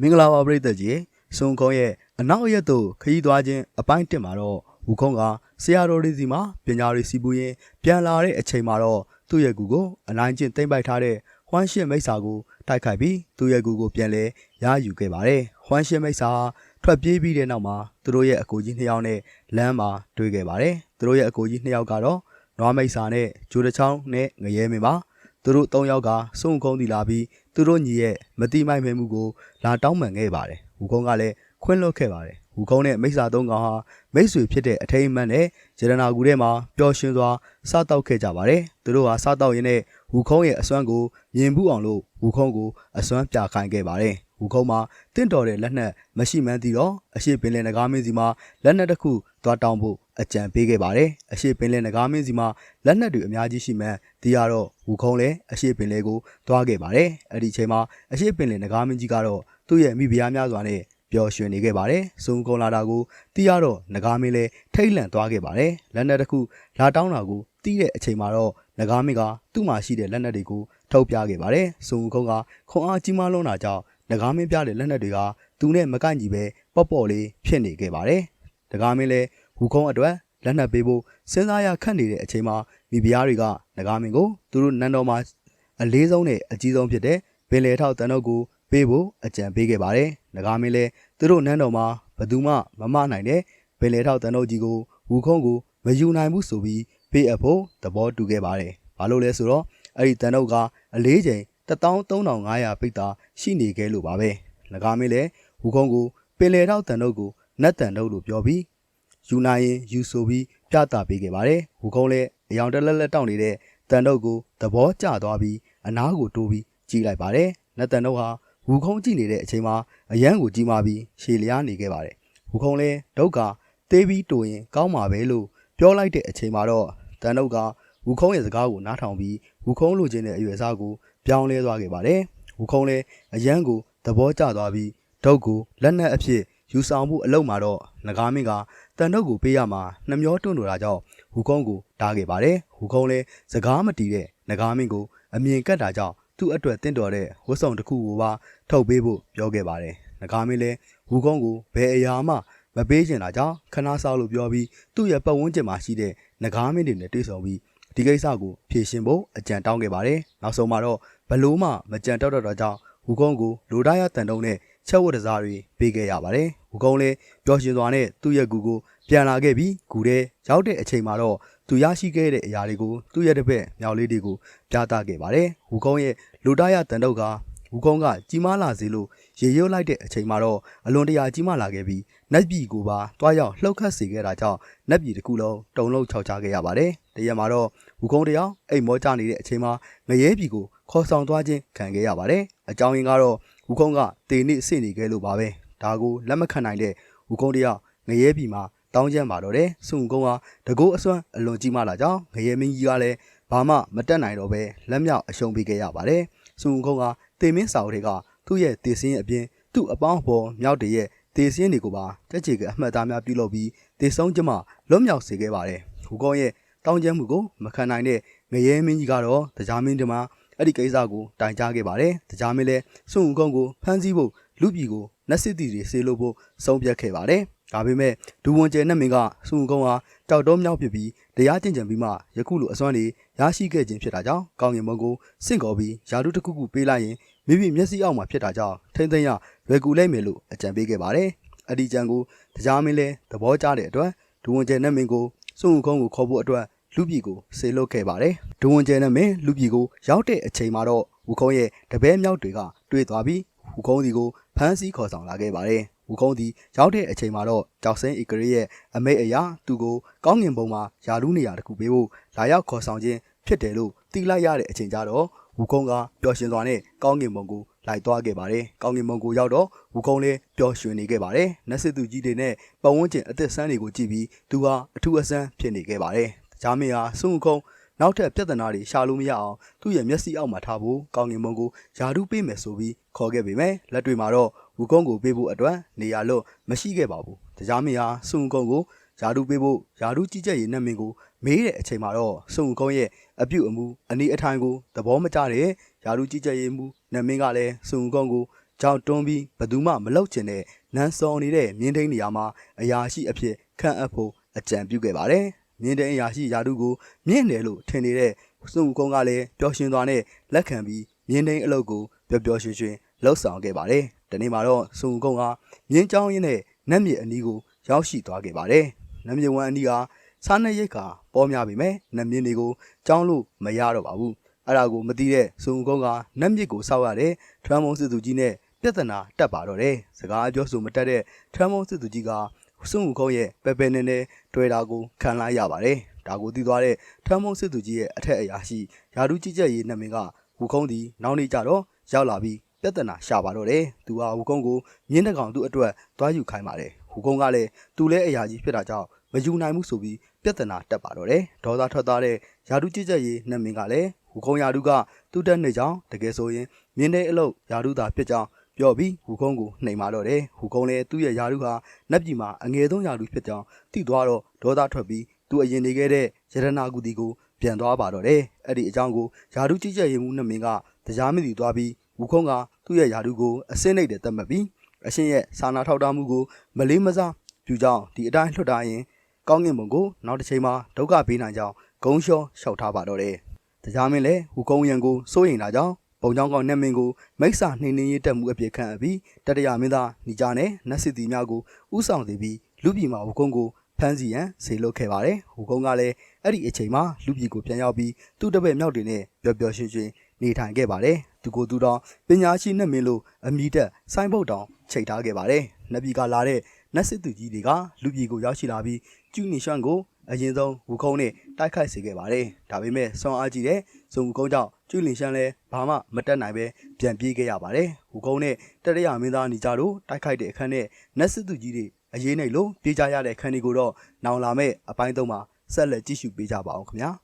မင်္ဂလာပါပရိသတ်ကြီးစုံခုံရဲ့အနောက်ရက်သို့ခရီးသွားခြင်းအပိုင်းတစ်မှာတော့ဝူခုံးကဆရာတော်တွေစီမှာပညာတွေစီပူရင်းပြန်လာတဲ့အချိန်မှာတော့သူ့ရဲ့ကူကိုအနိုင်ကျင့်သိမ့်ပိုက်ထားတဲ့ဟွမ်းရှင်းမိတ်ဆာကိုတိုက်ခိုက်ပြီးသူ့ရဲ့ကူကိုပြန်လဲရယူခဲ့ပါတယ်ဟွမ်းရှင်းမိတ်ဆာထွက်ပြေးပြီးတဲ့နောက်မှာသူတို့ရဲ့အကိုကြီးနှစ်ယောက်နဲ့လမ်းမှာတွေ့ခဲ့ပါတယ်သူတို့ရဲ့အကိုကြီးနှစ်ယောက်ကတော့နွားမိတ်ဆာနဲ့ဂျိုးတချောင်းနဲ့ငရဲမင်းပါ သူတို့၃ယောက်ကစုံခုံးတီလာပြီးသူတို့ညီရဲ့မတိမိုက်မဲမှုကိုလာတောင်းပန်ခဲ့ပါတယ်။ဝူကုန်းကလည်းခွင့်လွှတ်ခဲ့ပါတယ်။ဝူကုန်းနဲ့မိစ္ဆာသုံးကောင်ဟာမိတ်ဆွေဖြစ်တဲ့အထိမ်းအမှန်နဲ့ဂျရနာကူထဲမှာပျော်ရွှင်စွာစားတောက်ခဲ့ကြပါတယ်။သူတို့ဟာစားတောက်ရင်းနဲ့ဝူကုန်းရဲ့အစွမ်းကိုမြင်ဘူးအောင်လို့ဝူကုန်းကိုအစွမ်းပြခိုင်းခဲ့ပါတယ်။ ဝူကုန်းမှာတင့်တော်တဲ့လက်နက်မရှိမှန်းသိတော့အရှိပင်လယ်နဂါမင်းစီမှာလက်နက်တစ်ခုသွားတောင်းဖို့အကြံပေးခဲ့ပါတယ်။အရှိပင်လယ်နဂါမင်းစီမှာလက်နက်တွေအများကြီးရှိမှန်းသိရတော့ဝူကုန်းလည်းအရှိပင်လယ်ကိုသွားခဲ့ပါတယ်။အဲ့ဒီချိန်မှာအရှိပင်လယ်နဂါမင်းကြီးကတော့သူ့ရဲ့မိဖုရားများစွာနဲ့ပျော်ရွှင်နေခဲ့ပါတယ်။စုံကုန်းလာတာကိုတီးရတော့နဂါမင်းလည်းထိတ်လန့်သွားခဲ့ပါတယ်။လက်နက်တစ်ခုလာတောင်းတာကိုတီးတဲ့အချိန်မှာတော့နဂါမင်းကသူ့မှာရှိတဲ့လက်နက်တွေကိုထုတ်ပြခဲ့ပါတယ်။စုံကုန်းကခွန်အားကြီးမားလွန်းတာကြောင့် နဂါမင်းပြတဲ့လက်နက်တွေကသူနဲ့မကိုက်ညီပဲပေါ့ပေါ့လေးဖြစ်နေခဲ့ပါတယ်။နဂါမင်းလည်းဟူခုံးအတွက်လက်နက်ပေးဖို့စဉ်းစားရခက်နေတဲ့အချိန်မှာမိဖုရားတွေကနဂါမင်းကိုသူတို့နန်းတော်မှာအလေးဆုံးနဲ့အကြီးဆုံးဖြစ်တဲ့ပင်လေထောက်တန်တော့ကိုပေးဖို့အကြံပေးခဲ့ပါတယ်။နဂါမင်းလည်းသူတို့နန်းတော်မှာဘယ်သူမှမမနိုင်တဲ့ပင်လေထောက်တန်တော့ကြီးကိုဝူခုံးကိုမယူနိုင်ဘူးဆိုပြီးပေးအပ်ဖို့သဘောတူခဲ့ပါတယ်။ဘာလို့လဲဆိုတော့အဲ့ဒီတန်တော့ကအလေးချိန် 13500ပိတ်တာရှိနေခဲ့လို့ပါပဲ။နဂါမင်းလည်းဝူခုံးကိုပင်လေထောက်တန်တော့ကိုနတ်တန်တော့လို့ပြောပြီးယူနိုင်ရင်ယူဆိုပြီးပြသပေးခဲ့ပါတယ်။ဝူခုံးလည်းအယောင်တက်လက်လက်တောင့်နေတဲ့တန်တော့ကိုသဘောကျသွားပြီးအနားကိုတိုးပြီးကြည့်လိုက်ပါတယ်။နတ်တန်တော့ဟာဝူခုံးကြည့်နေတဲ့အချိန်မှာအရန်ကိုကြီးမာပြီးရှည်လျားနေခဲ့ပါတယ်။ဝူခုံးလည်းဒုက္ခသေးပြီးတိုရင်ကောင်းမှာပဲလို့ပြောလိုက်တဲ့အချိန်မှာတော့တန်တော့ကဝူခုံးရဲ့စကားကိုနားထောင်ပြီးဝူခုံးလိုချင်တဲ့အရွယ်အစားကို ပြောင်းလဲသွားခဲ့ပါတယ်။ဝူခုံးလည်းအရန်ကိုသဘောကျသွားပြီးဒုတ်ကိုလက်နက်အဖြစ်ယူဆောင်မှုအလုံးမှာတော့ငကားမင်းကတန်တော့ကိုပေးရမှာနှမျောတွန့်နေတာကြောင့်ဟူကုန်းကိုတားခဲ့ပါတယ်ဟူကုန်းလည်းစကားမတီးတဲ့ငကားမင်းကိုအမြင်ကတ်တာကြောင့်သူ့အတွက်တင့်တော်တဲ့ဝတ်စုံတစ်ခုကိုပါထုတ်ပေးဖို့ပြောခဲ့ပါတယ်ငကားမင်းလည်းဟူကုန်းကိုဘယ်အရာမှမပေးချင်တာကြောင့်ခဏဆောက်လို့ပြောပြီးသူ့ရဲ့ပတ်ဝန်းကျင်မှာရှိတဲ့ငကားမင်းတွေနဲ့တွေ့ဆုံပြီး ဒီကိစ္စကိုဖြေရှင်းဖို့အကြံတောင်းခဲ့ပါတယ်နောက်ဆုံးမှာတော့ဘလို့မှမကြံတော့တော့ကြောင့်ဟူကုန်းကိုလိုဒါရတန်တုံးနဲ့ချက်ဝတ်တစားတွေပေးခဲ့ရပါတယ်။ဝုကုံးလည်းပျော်ရွှင်စွာနဲ့သူ့ရဲ့ကူကိုပြန်လာခဲ့ပြီးကူထဲရောက်တဲ့အချိန်မှာတော့သူရရှိခဲ့တဲ့အရာတွေကိုသူ့ရဲ့တစ်ဖက်မြောက်လေးတွေကိုပြသခဲ့ပါတယ်။ဝုကုံးရဲ့လူတရတန်တုတ်က ဝုကုံးကကြီးမားလာစေလို့ရေရွတ်လိုက်တဲ့အချိန်မှာတော့အလွန်တရာကြီးမားလာခဲ့ပြီးနတ်ပြည်ကိုပါတွားရောက်လှုပ်ခတ်စေခဲ့တာကြောင့်နတ်ပြည်တစ်ခုလုံးတုံလုံးခြောက်ချခဲ့ရပါတယ်။တရက်မှာတော့ဝုကုံးတယောက်အိမ်မောကြနေတဲ့အချိန်မှာငရဲပြည်ကိုခေါ်ဆောင်သွားခြင်းခံခဲ့ရပါတယ်။အကြောင်းရင်းကတော့ဝူခုံးကတေနေစိနေခဲ့လို့ပါပဲဒါကိုလက်မခံနိုင်တဲ့ဝူခုံးတယောက်ငရဲပြီမှာတောင်းကျမ်းပါတော့တယ်စုံကုန်းကတကိုးအစွမ်းအလွန်ကြီးမားလာကြောင်းငရဲမင်းကြီးကလည်းဘာမှမတက်နိုင်တော့ပဲလက်မြောက်အရှုံးပေးခဲ့ရပါတယ်စုံကုန်းက တေမင်းစာအုပ်တွေကသူ့ရဲ့တေစင်းအပြင်သူ့အပေါင်းအဖော်မြောက်တရဲ့တေစင်းတွေကိုပါတက်ချေကအမှတ်သားများပြုလုပ်ပြီးတေဆုံးကျမလွတ်မြောက်စေခဲ့ပါတယ်ဟူကုန်းရဲ့တောင်းကျမ်းမှုကိုမခံနိုင်တဲ့ငရဲမင်းကြီးကတော့တရားမင်းဒီမှာအဲ့ဒီကိစ္စကိုတိုင်ကြားခဲ့ပါတယ်။တရားမင်းလည်းစွန့်ဦးကုန်းကိုဖမ်းဆီးဖို့လူပြည်ကိုနတ်စစ်တီတွေဆေးလို့ဖို့ဆုံးဖြတ်ခဲ့ပါတယ်။ ဒါပေမဲ့ဒူဝန်ကျဲနဲ့မင်းကစွန့်ဦးကုန်းဟာတောက်တော့မြောက်ဖြစ်ပြီးတရားကျင့်ကြံပြီးမှယခုလိုအစွမ်းတွေရရှိခဲ့ခြင်းဖြစ်တာကြောင့်ကောင်းကင်ဘုံကိုစင့်ကော်ပြီးယာတုတစ်ခုခုပေးလိုက်ရင်မိမိမျက်စိအောက်မှာဖြစ်တာကြောင့်ထိမ့်သိမ့်ရလွယ်ကူလိုက်မယ်လို့အကြံပေးခဲ့ပါတယ်။အဒီကြံကိုတရားမင်းလည်းသဘောကျတဲ့အတွက်ဒူဝန်ကျဲနဲ့မင်းကိုစွန့်ဦးကုန်းကိုခေါ်ဖို့အတွက်လူပြည်ကိုဆေလွတ်ခဲ့ပါတယ်။ဒုဝန်ကျဲနဲ့မင်းလူပြည်ကိုရောက်တဲ့အချိန်မှာတော့ဝူခုံးရဲ့တပည့်မြောက်တွေကတွေ့သွားပြီးဝူခုံးစီကိုဖမ်းဆီးခေါ်ဆောင်လာခဲ့ပါတယ်။ ဝူခုံးစီရောက်တဲ့အချိန်မှာတော့ကြောက်စင်းဧကရေရဲ့အမိတ်အရာသူ့ကိုကောင်းငင်ဘုံမှာယာလူနေရာတစ်ခုပေးဖို့လာရောက်ခေါ်ဆောင်ခြင်းဖြစ်တယ်လို့သိလိုက်ရတဲ့အချိန်ကျတော့ဝူခုံးကပျော်ရွှင်စွာနဲ့ကောင်းငင်ဘုံကိုလိုက်သွားခဲ့ပါတယ်။ကောင်းငင်ဘုံကိုရောက်တော့ဝူခုံးလည်းပျော်ရွှင်နေခဲ့ပါတယ်။နတ်စစ်သူကြီးတွေနဲ့ပတ်ဝန်းကျင်အသက်ဆန်းတွေကိုကြည့်ပြီးသူဟာအထူးအဆန်းဖြစ်နေခဲ့ပါတယ်။ဂျာမင်ဟာစွန့်ခုံနောက်ထပ်ပြဿနာတွေရှာလို့မရအောင်သူ့ရဲ့မျက်စိအောက်မှာထားဖို့ကောင်းငင်မုံကိုယာဒူးပေးမယ်ဆိုပြီးခေါ်ခဲ့ပေမဲ့လက်တွေမှာတော့ ဝူကုန်းကိုပေးဖို့အတွက်နေရာလွတ်မရှိခဲ့ပါဘူး။တရားမင်းဟာစွန့်ကုန်းကိုယာဒူးပေးဖို့ယာဒူးကြီးကြပ်ရေးနဲ့မင်းကိုမေးတဲ့အချိန်မှာတော့စွန့်ကုန်းရဲ့အပြုတ်အမူအနီးအထိုင်ကိုသဘောမကျတဲ့ယာဒူးကြီးကြပ်ရေးမူနဲ့မင်းကလည်းစွန့်ကုန်းကိုကြောင်တွန်းပြီးဘသူမှမလောက်ချင်တဲ့နန်းစော်နေတဲ့မြင်းသိန်းနေရာမှာအရာရှိအဖြစ်ခန့်အပ်ဖို့အကြံပြုခဲ့ပါတယ်။မြင်းသိန်းအရာရှိယာတုကိုမြင့်တယ်လို့ထင်နေတဲ့စွန်ဦးကုန်းကလည်းပျော်ရွှင်သွားနဲ့လက်ခံပြီးမြင်းသိန်းအလုပ်ကိုပျော်ပျော်ရွှင်ရွှင်လှုပ်ဆောင်ခဲ့ပါတယ်။ ဒီနေ့မှာတော့စွန်ဦးကုန်းကမြင်းချောင်းရင်းနဲ့နတ်မြစ်အနီးကိုရောက်ရှိသွားခဲ့ပါတယ်။နတ်မြစ်ဝမ်းအနီးကစားနပ်ရိတ်ကပေါ်များပေမဲ့နတ်မြစ်တွေကိုကြောင်းလို့မရတော့ပါဘူး။အဲ့ဒါကိုမသိတဲ့စွန်ဦးကုန်းကနတ်မြစ်ကိုစောက်ရတဲ့ထရမ်မုံစစ်သူကြီးနဲ့ပြဿနာတက်ပါတော့တယ်။စကားပြောဆိုမတက်တဲ့ထရမ်မုံစစ်သူကြီးကစွန်ဦးကုန်းရဲ့ပဲပဲနေနေတွေ့တာကိုခံလိုက်ရပါတယ်။ဒါကိုသိသွားတဲ့ထရမ်မုံစစ်သူကြီးရဲ့အထက်အရာရှိယာဒူကြီးကျက်ရေးနတ်မင်းကဝူကုန်းဒီနောက်နေ့ကျတော့ရောက်လာပြီး ပြဿနာရှာပါတော့တယ်။သူဟာဝူကုန်းကိုမြင်းတကောင်သူ့အတွက်သွားယူခိုင်းပါတယ်။ဝူကုန်းကလည်းသူလဲအရာကြီးဖြစ်တာကြောင့်မယူနိုင်ဘူးဆိုပြီးပြဿနာတက်ပါတော့တယ်။ဒေါသထွက်သွားတဲ့ယာဒူကြီးကျက်ရေးနတ်မင်းကလည်းဝူကုန်းယာဒူကသူ့တက်နေကြောင်းတကယ်ဆိုရင်မြင်းတဲ့အလုပ်ယာဒူသာဖြစ်ကြောင်းပြောပြီးဟူကုန်းကိုနှိမ်မာတော့တယ်ဟူကုန်းလည်းသူ့ရဲ့ယာရုဟာနတ်ပြည်မှာအငယ်ဆုံးယာရုဖြစ်ကြောင်းသိသွားတော့ဒေါသထွက်ပြီးသူအရင်နေခဲ့တဲ့ရတနာကူတီကိုပြန်သွားပါတော့တယ်အဲ့ဒီအကြောင်းကိုယာရုကြီးကျယ်ရင်မှုနှစ်မင်းကတရားမသိသွားပြီးဟူကုန်းက သူ့ရဲ့ယာရုကိုအစင်းလိုက်တဲ့တတ်မှတ်ပြီးအရှင်ရဲ့စာနာထောက်ထားမှုကိုမလေးမစားပြုကြောင်းဒီအတိုင်းလွှတ်တာရင်ကောင်းကင်ဘုံကိုနောက်တစ်ချိန်မှာဒုက္ခပေးနိုင်ကြောင်းဂုံလျှောလျှောက်ထားပါတော့တယ်တရားမင်းလည်းဟူကုန်းရန်ကိုစိုးရင်တာကြောင့်ပုံကြောင်းကောင်နတ်မင်းကိုမိစ္ဆာနှင်းနှင်းရေးတက်မှုအပြစ်ခံအပြီးတတရမင်းသားညီကြနဲ့နတ်စစ်တီများကိုဥဆောင်စေပြီးလူပြည်မှာဝကုန်းကိုဖမ်းဆီးရန်ဆေလွတ်ခဲ့ပါတယ်။ဝကုန်းကလည်းအဲ့ဒီအချိန်မှာလူပြည်ကိုပြန်ရောက်ပြီးသူ့တပည့်မြောက်တွေနဲ့ပျော်ပျော်ရွှင်ရွှင် နေထိုင်ခဲ့ပါတယ်။သူကိုယ်သူတော်ပညာရှိနှက်မင်းလို့အမိတက်ဆိုင်းဘုတ်တောင်ချိန်ထားခဲ့ပါတယ်။နတ်ပြည်ကလာတဲ့နတ်စစ်သူကြီးတွေကလူပြည်ကိုရောက်ရှိလာပြီးကျူနီရှန်ကိုအရင်ဆုံးဝူကုန်းနဲ့တိုက်ခိုက်စေခဲ့ပါတယ်။ဒါပေမဲ့ဆွမ်းအားကြီးတဲ့ဇုံဝူကုန်းကြောင့်ကျူလင်ရှန်လည်းဘာမှမတက်နိုင်ပဲပြန်ပြေးခဲ့ရပါတယ်။ဝူကုန်းနဲ့တရရမင်းသားညီကြတို့တိုက်ခိုက်တဲ့အခန်းနဲ့နတ်စစ်သူကြီးတွေအရေးနိုင်လို့ပြေးကြရတဲ့အခန်းတွေကိုတော့နောင်လာမဲ့အပိုင်းသုံးမှာဆက်လက်ကြည့်ရှုပေးကြပါအောင်ခင်ဗျာ။